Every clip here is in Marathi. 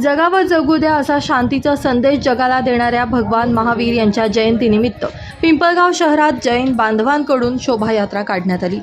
जगावर जगू द्या असा शांतीचा संदेश जगाला देणाऱ्या भगवान महावीर यांच्या जयंतीनिमित्त पिंपळगाव शहरात जैन बांधवांकडून शोभायात्रा काढण्यात आली.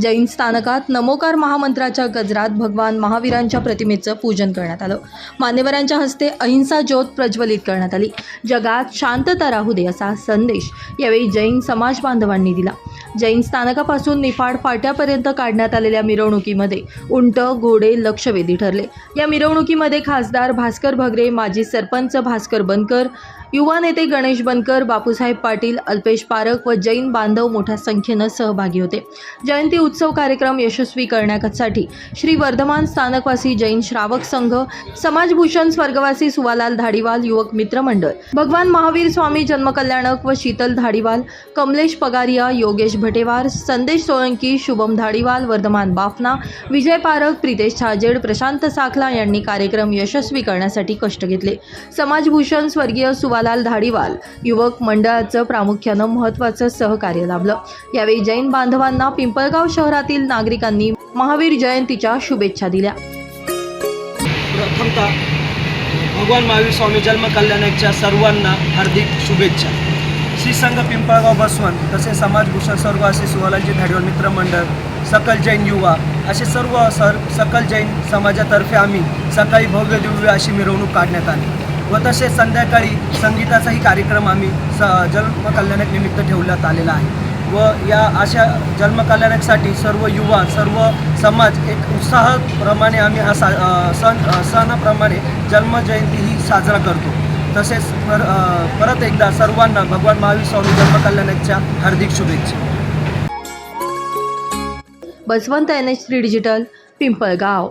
जैन स्थानकात नमोकार महामंत्राच्या गजरात भगवान महावीरांच्या प्रतिमेचं पूजन करण्यात आलं. मान्यवरांच्या हस्ते अहिंसा ज्योत प्रज्वलित करण्यात आली. जगात शांतता राहू दे असा संदेश यावेळी जैन समाज बांधवांनी दिला. जैन स्थानकापासून निफाड फाट्यापर्यंत काढण्यात आलेल्या मिरवणुकीमध्ये उंट घोडे लक्षवेधी ठरले. या मिरवणुकीमध्ये खासदार भास्कर भगरे माजी सरपंच भास्कर बनकर युवा नेते गणेश बनकर बापूसाहेब पाटील अल्पेश पारख व जैन बांधव मोठ्या संख्येनं सहभागी होते. जयंती उत्सव कार्यक्रम यशस्वी करण्यासाठी श्री वर्धमान स्थानकवासी जैन श्रावक संघ समाजभूषण स्वर्गवासी सुवालाल धाडीवाल युवक मित्र मंडळ भगवान महावीर स्वामी जन्मकल्याणक व शीतल धाडीवाल कमलेश पगारिया योगेश भटेवार संदेश सोळंकी शुभम धाडीवाल वर्धमान बाफना विजय पारख प्रितेश छाजेड प्रशांत साखला यांनी कार्यक्रम यशस्वी करण्यासाठी कष्ट घेतले. समाजभूषण स्वर्गीय सुवा सुवालाल धाडीवाल. युवक मंडळाचं प्रामुख्यानं महत्वाचं सहकार्य लाभलं. यावेळी जैन बांधवांना पिंपळगाव शहरातील नागरिकांनी महावीर जयंतीच्या शुभेच्छा दिल्या. प्रथमतः भगवान महावीर स्वामी जन्म कल्याणाच्या सर्वांना हार्दिक शुभेच्छा. श्री संघ पिंपळगाव बसवंत तसेच समाजभूषण सर्व असे सुवालांचे धाडीवाल मित्रमंडळ सकल जैन युवा असे सर्व सर सकल जैन समाजातर्फे आम्ही सकाळी भव्य दिव्य अशी मिरवणूक काढण्यात आली. व तसेच संध्याकाळी संगीताचाही कार्यक्रम आम्ही स जन्मकल्याणक निमित्त ठेवण्यात आलेला आहे. व या अशा जन्मकल्याणकसाठी सर्व युवा सर्व समाज एक उत्साहाप्रमाणे आम्ही हा सा सण सणाप्रमाणे जन्मजयंती ही साजरा करतो. तसेच पर परत एकदा सर्वांना भगवान महावीर स्वामी जन्मकल्याणकच्या हार्दिक शुभेच्छा. Baswant N H three digital Pimpalgaon.